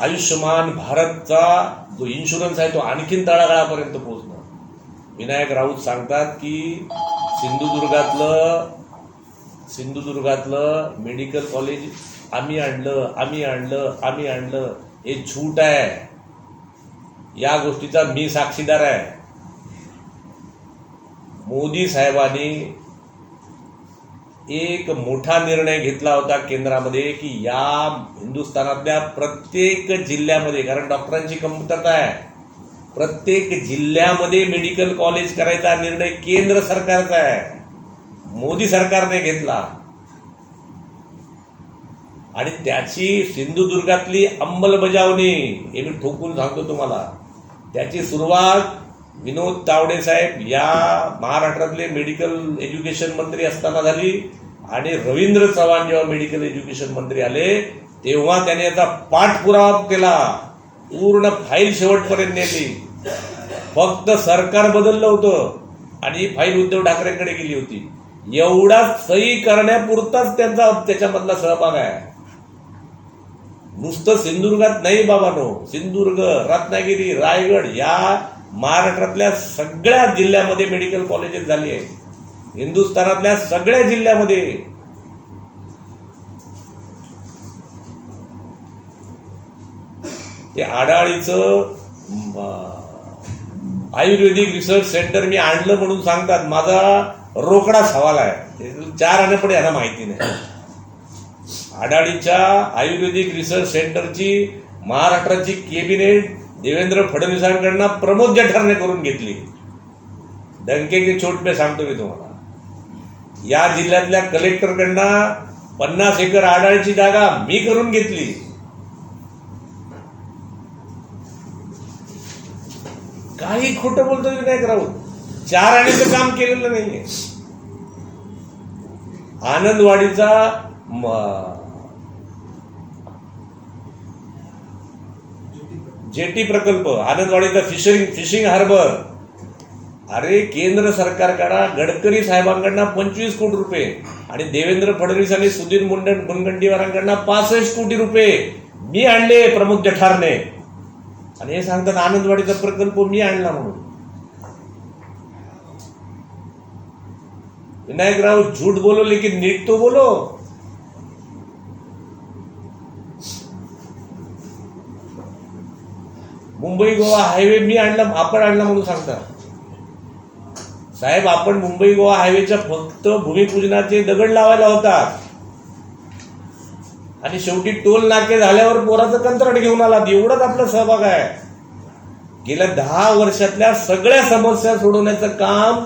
आयुष्यमान भारतचा जो इन्शुरन्स आहे तो आणखीन तळागाळापर्यंत पोहोचणार विनायक राऊत सांगतात की सिंधुदुर्गातलं सिंधुदुर्गातलं मेडिकल कॉलेज आम्ही आणलं आम्ही आणलं आम्ही आणलं हे झूट आहे. या गोष्टीचा मी साक्षीदार आहे. मोदी साहेबांनी एक मोठा निर्णय घेतला होता केंद्रामध्ये की या हिंदुस्थानातल्या प्रत्येक जिल्ह्यामध्ये कारण डॉक्टरांची कमतरता आहे प्रत्येक जिल्ह्यामध्ये मेडिकल कॉलेज करायचा निर्णय केंद्र सरकारचा आहे. मोदी सरकारने घेतला. आणि त्याची सिंधुदुर्गातली अंमलबजावणी हे मी ठोकून सांगतो तुम्हाला त्याची सुरुवात विनोद तावडे साहेब या महाराष्ट्रातले मेडिकल एज्युकेशन मंत्री असताना झाली आणि रवींद्र चव्हाण जेव्हा मेडिकल एज्युकेशन मंत्री आले तेव्हा त्याने याचा पाठपुरावा केला. पूर्ण फाईल शेवटपर्यंत नेली. फक्त सरकार बदललं होतं आणि ही फाईल उद्धव ठाकरेंकडे गेली होती. एवढा सही करण्यापुरताच त्यांचा त्याच्यामधला सहभाग आहे. नुसतं सिंधुदुर्गात नाही बाबानो. सिंधुदुर्ग रत्नागिरी रायगड या महाराष्ट्रातल्या सगळ्या जिल्ह्यामध्ये मेडिकल कॉलेजेस झाली आहे हिंदुस्थानातल्या सगळ्या जिल्ह्यामध्ये. ते आडाळीचं आयुर्वेदिक रिसर्च सेंटर मी आणलं म्हणून सांगतात. माझा रोकडा सवाल आहे. चार आणे पण यांना माहिती नाही. आडाळीच्या आयुर्वेदिक रिसर्च सेंटरची महाराष्ट्राची कॅबिनेट देवेंद्र फडणवीसांकडनं प्रमोद जठारने करून घेतली. डंके की पे सांगतो मी तुम्हाला. या जिल्ह्यातल्या कलेक्टरकडनं पन्नास एकर आडाळीची जागा मी करून घेतली. काही खोटं बोलतो विनायक राऊत चार आणीचं काम केलेलं नाहीये. आनंदवाडीचा जेटी प्रकल्प आनंदवाडीचा फिशरिंग फिशिंग हार्बर. अरे केंद्र सरकारकडं गडकरी साहेबांकडनं पंचवीस कोटी रुपये आणि देवेंद्र फडणवीस आणि सुधीर मुंडन मुनगंटीवारांकडनं पासष्ट कोटी रुपये मी आणले प्रमुख जठारने. आणि हे सांगतात आनंदवाडीचा प्रकल्प मी आणला म्हणून. विनायकराव झूठ बोलो लेकिन नीट तो बोलो. मुंबई गोवा हायवे मी आणला आपण आणला म्हणून सांगतात. साहेब आपण मुंबई गोवा हायवेच्या फक्त भूमिपूजनाचे दगड लावायला होतात. आणि शेवटी टोल नाके झाल्यावर पोराचं कंत्राट घेऊन आला एवढाच आपला सहभाग आहे. गेल्या दहा वर्षातल्या सगळ्या समस्या सोडवण्याचं काम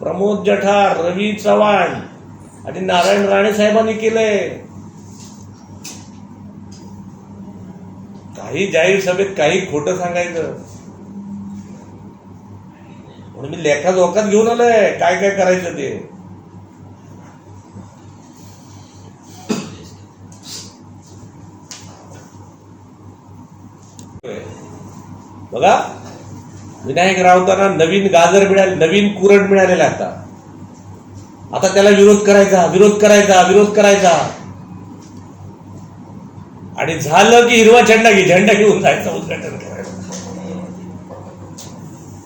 प्रमोद जठार रवी चव्हाण आणि नारायण राणे साहेबांनी केलंय. काही जाहीर सभेत काही खोटं सांगायचं. म्हणून मी लेखा जोखात घेऊन आलोय. काय काय करायचं ते? बघा विनायक राऊतांना नवीन गाजर मिळाले नवीन कुरण मिळालेला आता. आता त्याला विरोध करायचा विरोध करायचा विरोध करायचा. आणि झालं की हिरवा झेंडा घे झेंडा घेऊन जायचा उद्घाटन करायचं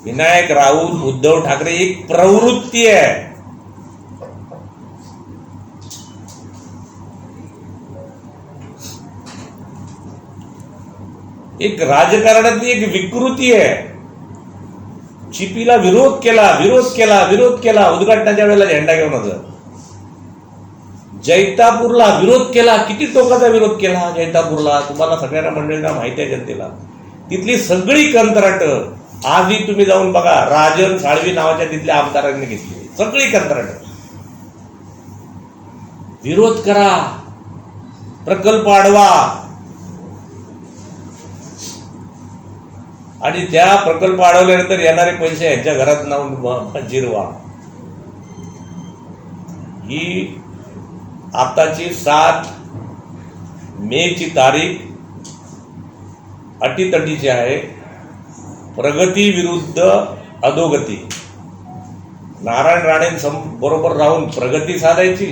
विनायक राऊत उद्धव ठाकरे एक प्रवृत्ती आहे. एक राजकारणातली एक विकृती आहे. चिपीला विरोध केला विरोध केला विरोध केला उद्घाटनाच्या वेळेला झेंडा घेऊन होतं जैतापूरला विरोध केला किती टोकाचा विरोध केला जैतापूरला? तुम्हाला सगळ्यांना म्हणजे मंडळींना माहिती आहे जनतेला? तिथली सगळी कंत्राटं आजही तुम्ही जाऊन बघा राजन साळवी नावाच्या तिथल्या आमदारांनी घेतली. सगळी कंत्राट. विरोध करा. प्रकल्प अडवा. आणि त्या प्रकल्प अडवल्यानंतर येणारे पैसे यांच्या घरात नावून जिरवा. ही आताची सात मेची तारीख अटीतटीची आहे. प्रगती विरुद्ध अधोगती. नारायण राणेंसम बरोबर राहून प्रगती साधायची.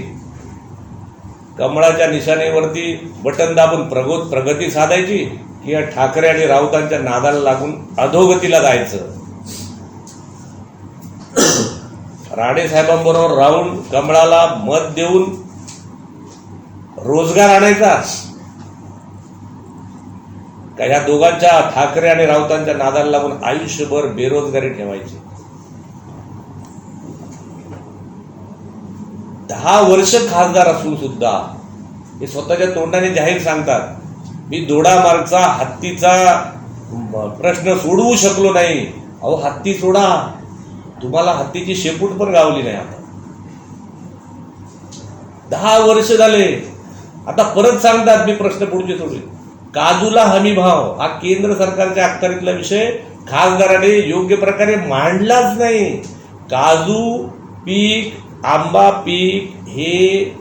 कमळाच्या निशाणेवरती बटन दाबून प्रगो प्रगती साधायची. किंवा ठाकरे आणि राऊतांच्या नादाला लागून अधोगतीला जायचं. राणे साहेबांबरोबर राहून कमळाला मत देऊन रोजगार आणायचा. का ह्या दोघांच्या ठाकरे आणि राऊतांच्या नादाला लागून आयुष्यभर बेरोजगारी ठेवायची. दहा वर्ष खासदार असून सुद्धा हे स्वतःच्या तोंडाने जाहीर सांगतात मी दोडामार्गचा हत्तीचा प्रश्न सोडवू शकलो नाही. अहो हत्ती सोडा. तुम्हाला हत्तीची शेपूट पण गावली नाही आता. दहा वर्ष झाले. आता परत सांगतात मी प्रश्न पुढचे सोडले काजूला हमी भाव हा केंद्र सरकारच्या अखत्यारीतला विषय. खासदाराने योग्य प्रकारे मांडलाच नाही. काजू पीक आंबा पीक हे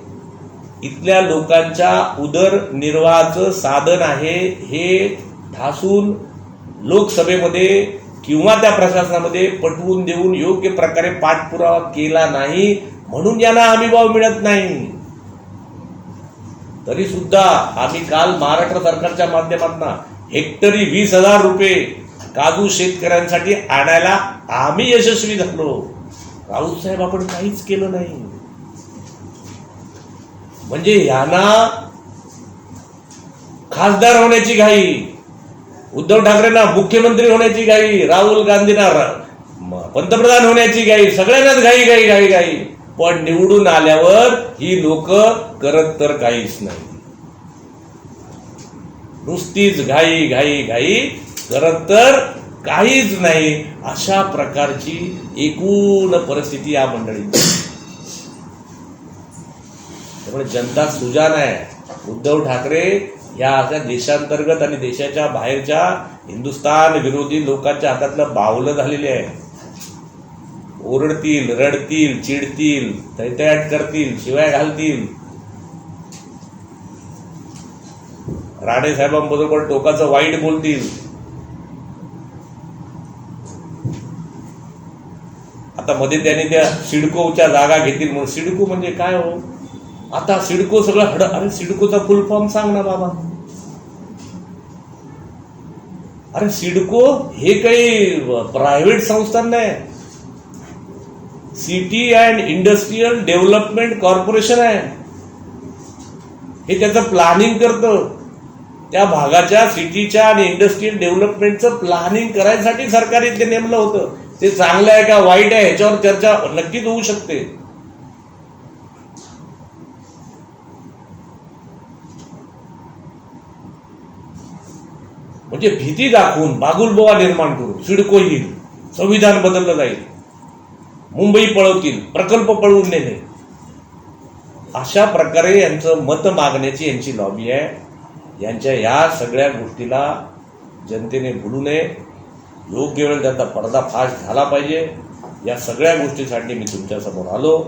इथल्या लोकांच्या उदरनिर्वाहाचं साधन आहे. हे ठासून लोकसभेमध्ये किंवा त्या प्रशासनामध्ये पटवून देऊन योग्य प्रकारे पाठपुरावा केला नाही. म्हणून यांना हमीभाव मिळत नाही. तरी सुद्धा आम्ही काल महाराष्ट्र सरकारच्या माध्यमातून हेक्टरी वीस हजार रुपये काजू शेतकऱ्यांसाठी आणायला आम्ही यशस्वी झालो. राऊत साहेब आपण काहीच केलं नाही. म्हणजे यांना खासदार होण्याची घाई उद्धव ठाकरेंना मुख्यमंत्री होण्याची घाई राहुल गांधींना पंतप्रधान होण्याची घाई सगळ्यांनाच घाई घाई घाई घाई. पण निवडून आल्यावर ही लोक करत तर काहीच नाही. नुसतीच घाई घाई घाई करत तर काहीच नाही. अशा प्रकारची एकूण परिस्थिती या मंडळीची त्यामुळे जनता सुजान आहे. उद्धव ठाकरे या अशा देशांतर्गत आणि देशाच्या बाहेरच्या हिंदुस्थान विरोधी लोकांच्या हातातलं बावलं झालेले आहे. ओरडतील रडतील चिडतील तैतयाट करतील शिवाय घालतील. राणे साहेबांबरोबर टोकाचं वाईट बोलतील. आता मध्ये त्यांनी त्या सिडकोच्या जागा घेतील म्हणून. सिडको म्हणजे काय हो? आता सिडको सगळं हड अरे सिडकोचा फुल फॉर्म सांग ना बाबा. अरे सिडको हे काही प्रायव्हेट संस्था नाही city and industrial development corporation आहे. हे त्याचं प्लॅनिंग करतं. त्या भागाच्या सिटीच्या आणि इंडस्ट्रीयल डेव्हलपमेंटचं प्लॅनिंग करायसाठी सरकार इथे नेमलं होतं. ते चांगलं आहे का वाईट आहे ह्याच्यावर चर्चा नक्कीच होऊ शकते. म्हणजे भीती दाखवून बागुलबोवा निर्माण करून सिडको येईल संविधान बदललं जाईल. मुंबई पळवतील प्रकल्प पळवून नेले. अशा प्रकारे यांचं मत मागण्याची यांची लॉबी आहे. यांच्या या सगळ्या गोष्टीला जनतेने भुलू नये. योग्य वेळ त्याचा पर्दाफाश झाला पाहिजे. या सगळ्या गोष्टीसाठी मी तुमच्यासमोर आलो.